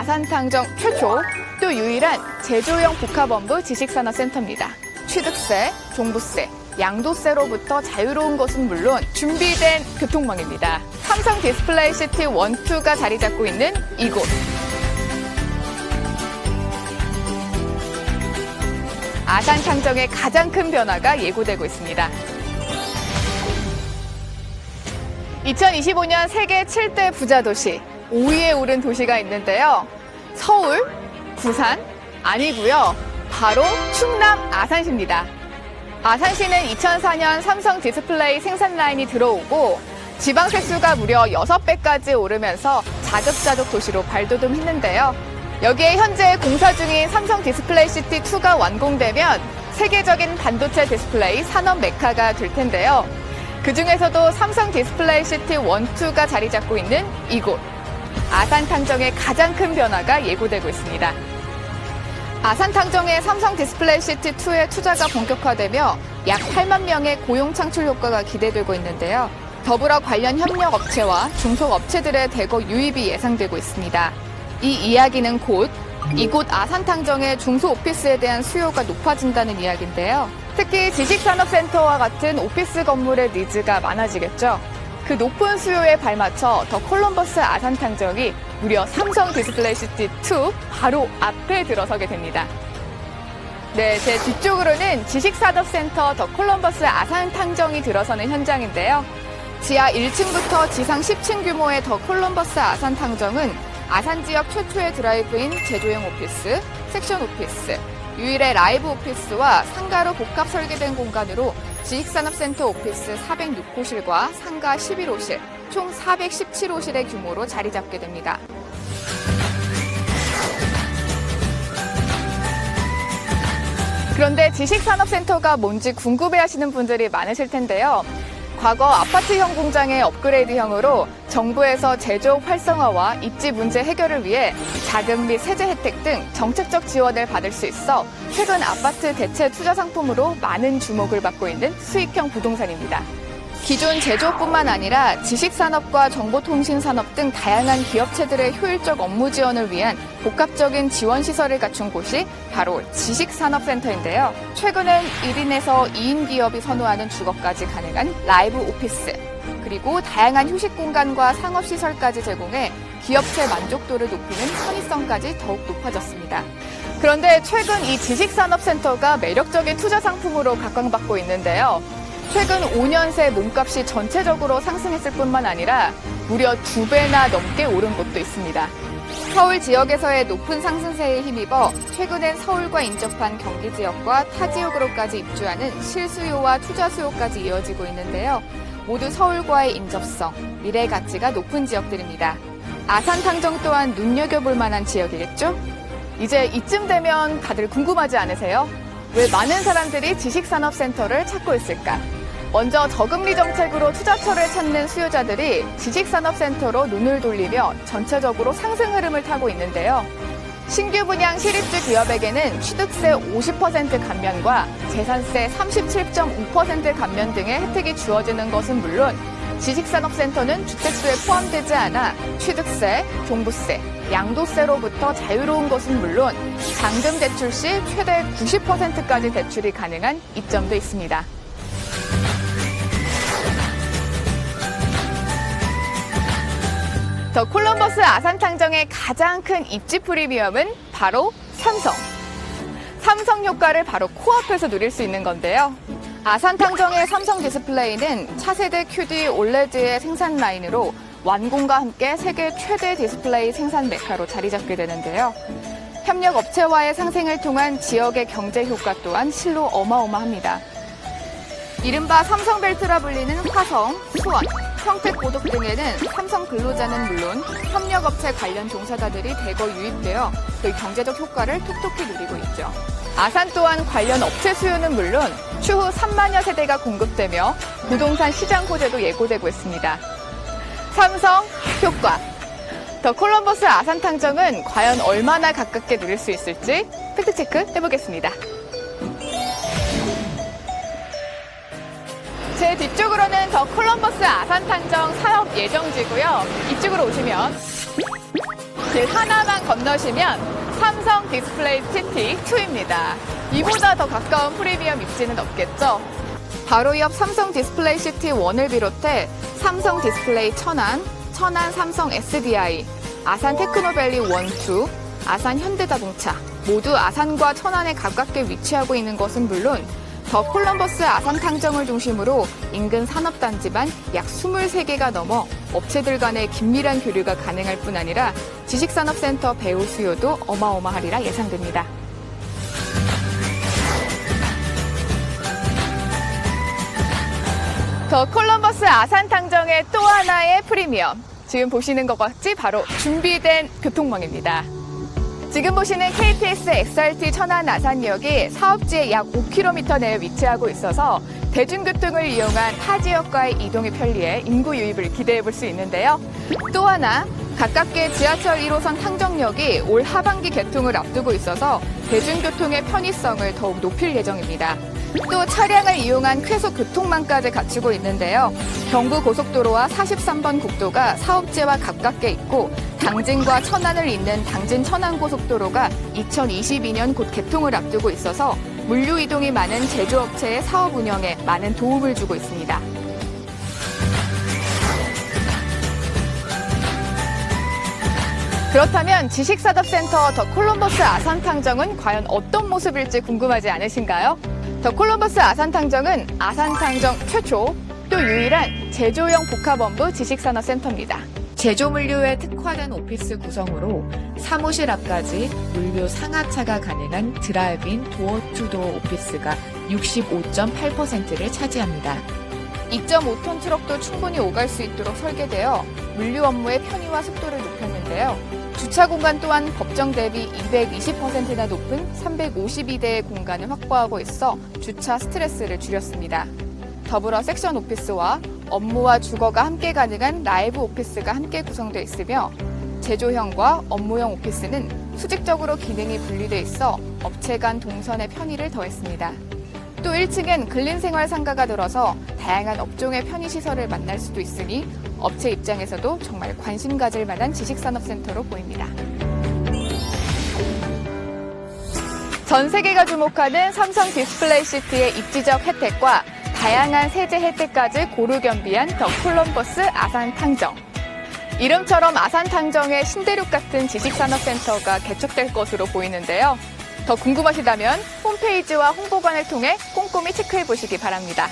아산탕정 최초 또 유일한 제조형 복합원부 지식산업센터입니다. 취득세, 종부세, 양도세로부터 자유로운 것은 물론 준비된 교통망입니다. 삼성 디스플레이 시티 1, 2가 자리 잡고 있는 이곳. 아산탕정의 가장 큰 변화가 예고되고 있습니다. 2025년 세계 7대 부자 도시 5위에 오른 도시가 있는데요. 서울, 부산, 아니고요. 바로 충남 아산시입니다. 아산시는 2004년 삼성 디스플레이 생산 라인이 들어오고 지방 세 수가 무려 6배까지 오르면서 자급자족 도시로 발돋움했는데요. 여기에 현재 공사 중인 삼성 디스플레이 시티 2가 완공되면 세계적인 반도체 디스플레이 산업 메카가 될 텐데요. 그 중에서도 삼성 디스플레이 시티 1, 2가 자리 잡고 있는 이곳. 아산 탕정의 가장 큰 변화가 예고되고 있습니다. 아산 탕정의 삼성 디스플레이 시티 2의 투자가 본격화되며 약 8만 명의 고용 창출 효과가 기대되고 있는데요. 더불어 관련 협력 업체와 중소업체들의 대거 유입이 예상되고 있습니다. 이 이야기는 곧 이곳 아산탕정의 중소 오피스에 대한 수요가 높아진다는 이야기인데요. 특히 지식산업센터와 같은 오피스 건물의 니즈가 많아지겠죠. 그 높은 수요에 발맞춰 더 콜럼버스 아산 탕정이 무려 삼성 디스플레이 시티 2 바로 앞에 들어서게 됩니다. 네, 제 뒤쪽으로는 지식산업센터 더 콜럼버스 아산 탕정이 들어서는 현장인데요. 지하 1층부터 지상 10층 규모의 더 콜럼버스 아산 탕정은 아산 지역 최초의 드라이브인 제조형 오피스, 섹션 오피스, 유일의 라이브 오피스와 상가로 복합 설계된 공간으로 지식산업센터 오피스 406호실과 상가 11호실, 총 417호실의 규모로 자리 잡게 됩니다. 그런데 지식산업센터가 뭔지 궁금해 하시는 분들이 많으실 텐데요. 과거 아파트형 공장의 업그레이드형으로 정부에서 제조업 활성화와 입지 문제 해결을 위해 자금 및 세제 혜택 등 정책적 지원을 받을 수 있어 최근 아파트 대체 투자 상품으로 많은 주목을 받고 있는 수익형 부동산입니다. 기존 제조업뿐만 아니라 지식산업과 정보통신산업 등 다양한 기업체들의 효율적 업무 지원을 위한 복합적인 지원 시설을 갖춘 곳이 바로 지식산업센터인데요. 최근엔 1인에서 2인 기업이 선호하는 주거까지 가능한 라이브 오피스, 그리고 다양한 휴식 공간과 상업 시설까지 제공해 기업체 만족도를 높이는 편의성까지 더욱 높아졌습니다. 그런데 최근 이 지식산업센터가 매력적인 투자 상품으로 각광받고 있는데요. 최근 5년 새 몸값이 전체적으로 상승했을 뿐만 아니라 무려 두 배나 넘게 오른 곳도 있습니다. 서울 지역에서의 높은 상승세에 힘입어 최근엔 서울과 인접한 경기 지역과 타 지역으로까지 입주하는 실수요와 투자 수요까지 이어지고 있는데요. 모두 서울과의 인접성, 미래 가치가 높은 지역들입니다. 아산 탕정 또한 눈여겨볼 만한 지역이겠죠? 이제 이쯤 되면 다들 궁금하지 않으세요? 왜 많은 사람들이 지식산업센터를 찾고 있을까? 먼저 저금리 정책으로 투자처를 찾는 수요자들이 지식산업센터로 눈을 돌리며 전체적으로 상승 흐름을 타고 있는데요. 신규 분양 실입주 기업에게는 취득세 50% 감면과 재산세 37.5% 감면 등의 혜택이 주어지는 것은 물론 지식산업센터는 주택수에 포함되지 않아 취득세, 종부세, 양도세로부터 자유로운 것은 물론 잔금 대출 시 최대 90%까지 대출이 가능한 이점도 있습니다. 더 콜럼버스 아산탕정의 가장 큰 입지 프리미엄은 바로 삼성. 삼성 효과를 바로 코앞에서 누릴 수 있는 건데요. 아산탕정의 삼성 디스플레이는 차세대 QD 올레드의 생산 라인으로 완공과 함께 세계 최대 디스플레이 생산 메카로 자리 잡게 되는데요. 협력 업체와의 상생을 통한 지역의 경제 효과 또한 실로 어마어마합니다. 이른바 삼성벨트라 불리는 화성, 수원, 평택 고덕 등에는 삼성 근로자는 물론 협력업체 관련 종사자들이 대거 유입되어 그 경제적 효과를 톡톡히 누리고 있죠. 아산 또한 관련 업체 수요는 물론 추후 3만여 세대가 공급되며 부동산 시장 호재도 예고되고 있습니다. 삼성 효과. 더 콜럼버스 아산 탕정은 과연 얼마나 가깝게 누릴 수 있을지 팩트체크 해보겠습니다. 제 뒤쪽으로는 더 콜럼버스 아산탕정 사업 예정지고요. 이쪽으로 오시면 길 하나만 건너시면 삼성 디스플레이 시티 2입니다. 이보다 더 가까운 프리미엄 입지는 없겠죠? 바로 옆 삼성 디스플레이 시티 1을 비롯해 삼성 디스플레이 천안, 천안 삼성 SDI, 아산 테크노밸리 1, 2, 아산 현대자동차 모두 아산과 천안에 가깝게 위치하고 있는 것은 물론 더 콜럼버스 아산 탕정을 중심으로 인근 산업단지만 약 23개가 넘어 업체들 간의 긴밀한 교류가 가능할 뿐 아니라 지식산업센터 배우 수요도 어마어마하리라 예상됩니다. 더 콜럼버스 아산 탕정의 또 하나의 프리미엄. 지금 보시는 것 같이 바로 준비된 교통망입니다. 지금 보시는 KTX XRT 천안 아산역이 사업지의 약 5km 내에 위치하고 있어서 대중교통을 이용한 타 지역과의 이동이 편리해 인구 유입을 기대해 볼 수 있는데요. 또 하나 가깝게 지하철 1호선 탕정역이 올 하반기 개통을 앞두고 있어서 대중교통의 편의성을 더욱 높일 예정입니다. 또 차량을 이용한 쾌속 교통망까지 갖추고 있는데요. 경부 고속도로와 43번 국도가 사업지와 가깝게 있고 당진과 천안을 잇는 당진 천안 고속도로가 2022년 곧 개통을 앞두고 있어서 물류 이동이 많은 제조업체의 사업 운영에 많은 도움을 주고 있습니다. 그렇다면 지식산업센터 더 콜럼버스 아산탕정은 과연 어떤 모습일지 궁금하지 않으신가요? 더 콜럼버스 아산탕정은 아산탕정 최초 또 유일한 제조형 복합원부 지식산업센터입니다. 제조 물류에 특화된 오피스 구성으로 사무실 앞까지 물류 상하차가 가능한 드라이브인 도어투도어 오피스가 65.8%를 차지합니다. 2.5톤 트럭도 충분히 오갈 수 있도록 설계되어 물류 업무의 편의와 속도를 높였는데요. 주차 공간 또한 법정 대비 220%나 높은 352대의 공간을 확보하고 있어 주차 스트레스를 줄였습니다. 더불어 섹션 오피스와 업무와 주거가 함께 가능한 라이브 오피스가 함께 구성되어 있으며 제조형과 업무형 오피스는 수직적으로 기능이 분리돼 있어 업체 간 동선의 편의를 더했습니다. 또 1층엔 근린생활 상가가 들어서 다양한 업종의 편의시설을 만날 수도 있으니 업체 입장에서도 정말 관심 가질 만한 지식산업센터로 보입니다. 전 세계가 주목하는 삼성 디스플레이 시티의 입지적 혜택과 다양한 세제 혜택까지 고루 겸비한 더 콜럼버스 아산 탕정. 이름처럼 아산 탕정의 신대륙 같은 지식산업센터가 개척될 것으로 보이는데요. 더 궁금하시다면 홈페이지와 홍보관을 통해 꼼꼼히 체크해 보시기 바랍니다.